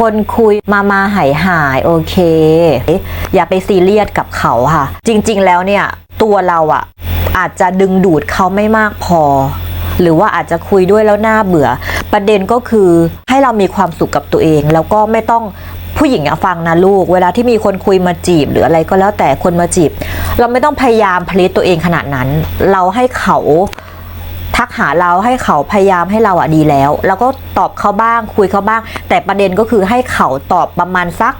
คนคุยมามาหายหายโอเค อย่าไปซีเรียสกับเขาค่ะ จริง ๆ แล้วเนี่ยตัวเราอะอาจจะดึงดูดเขาไม่มากพอ หรือว่าอาจจะคุยด้วยแล้วน่าเบื่อ ประเด็นก็คือให้เรามีความสุขกับตัวเอง แล้วก็ไม่ต้องผู้หญิงอะฟังนะลูก เวลาที่มีคนคุยมาจีบ หรืออะไรก็แล้วแต่คนมาจีบ เราไม่ต้องพยายามพลิตตัวเองขนาดนั้น เราให้เขา ทักหาเราให้เขาพยายามให้เราอะดีแล้ว แล้วก็ตอบเขาบ้างคุยเขาบ้าง แต่ประเด็นก็คือให้เขาตอบประมาณสัก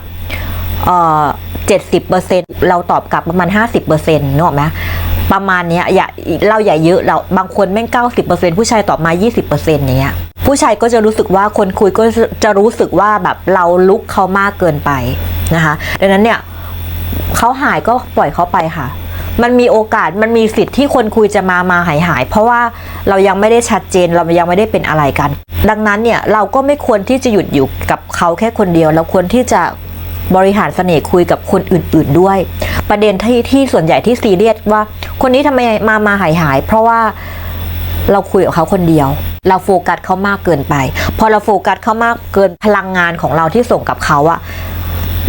เอ่อเจ็ดสิบเปอร์เซ็นเราตอบกลับประมาณห้าสิบเปอร์เซ็นต์นึกออกไหมประมาณเนี้ยอย่าเราอย่าเยอะเราบางคนแม่งเก้าสิบเปอร์เซ็นผู้ชายตอบมายี่สิบเปอร์เซ็นต์อย่างเงี้ยผู้ชายก็จะรู้สึกว่าคนคุยก็จะรู้สึกว่าแบบเราลุกเขามากเกินไปนะคะดังนั้นเนี่ยเขาหายก็ปล่อยเขาไปค่ะ มันมีโอกาสมันมีสิทธิ์ที่คนคุยจะมามาหายหายเพราะว่าเรายังไม่ได้ชัดเจนเรายังไม่ได้เป็นอะไรกัน ดังนั้นเนี่ยเราก็ไม่ควรที่จะหยุดอยู่กับเขาแค่คนเดียว เราควรที่จะบริหารเสน่ห์คุยกับคนอื่น ๆด้วย ประเด็นที่ที่ส่วนใหญ่ที่ซีเรียสว่า คนนี้ทำไมมามาหายหาย เพราะว่าเราคุยกับเขาคนเดียว เราโฟกัสเขามากเกินไป พอเราโฟกัสเขามากเกินพลังงานของเราที่ส่งกับเขาอะ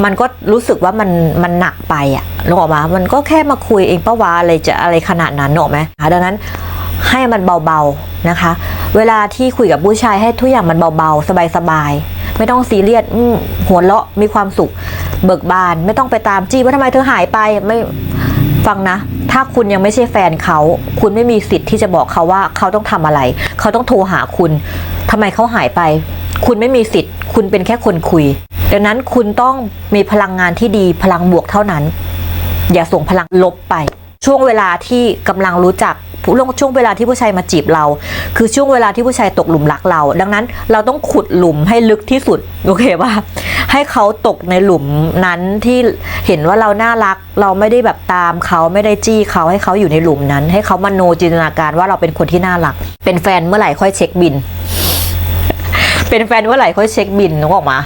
มันก็รู้สึกว่ามันมันหนักไปอะนึกออกมามันก็แค่มาคุยเองปะวะอะไรจะอะไรขนาดนั้นนึกออกไหมดังนั้นให้มันเบาๆนะคะ เวลาที่คุยกับผู้ชายให้ทุกอย่างมันเบาๆ สบายๆ ไม่ต้องซีเรียสหัวเราะมีความสุข เบิกบาน ไม่ต้องไปตามจี้ว่าทำไมเธอหายไปไม่ฟังนะ ถ้าคุณยังไม่ใช่แฟนเขา คุณไม่มีสิทธิ์ที่จะบอกเขาว่าเขาต้องทำอะไร เขาต้องโทรหาคุณทำไมเขาหายไป คุณไม่มีสิทธิ์ คุณเป็นแค่คนคุย ดังนั้นคุณต้องมีพลังงานที่ดีพลังบวกเท่านั้น อย่าส่งพลังลบไป ช่วงเวลาที่กำลังรู้จักช่วงเวลาที่ผู้ชายมาจีบเรา คือช่วงเวลาที่ผู้ชายตกหลุมรักเรา ดังนั้นเราต้องขุดหลุมให้ลึกที่สุดโอเคป่ะให้เขาตกในหลุมนั้นที่เห็นว่าเราน่ารัก เราไม่ได้แบบตามเขาไม่ได้จี้เขาให้เขาอยู่ในหลุมนั้น ให้เขามโนจินตนาการว่าเราเป็นคนที่น่ารัก เป็นแฟนเมื่อไหร่ค่อยเช็คบิน เป็นแฟนเมื่อไหร่ค่อยเช็คบินนึกออกมา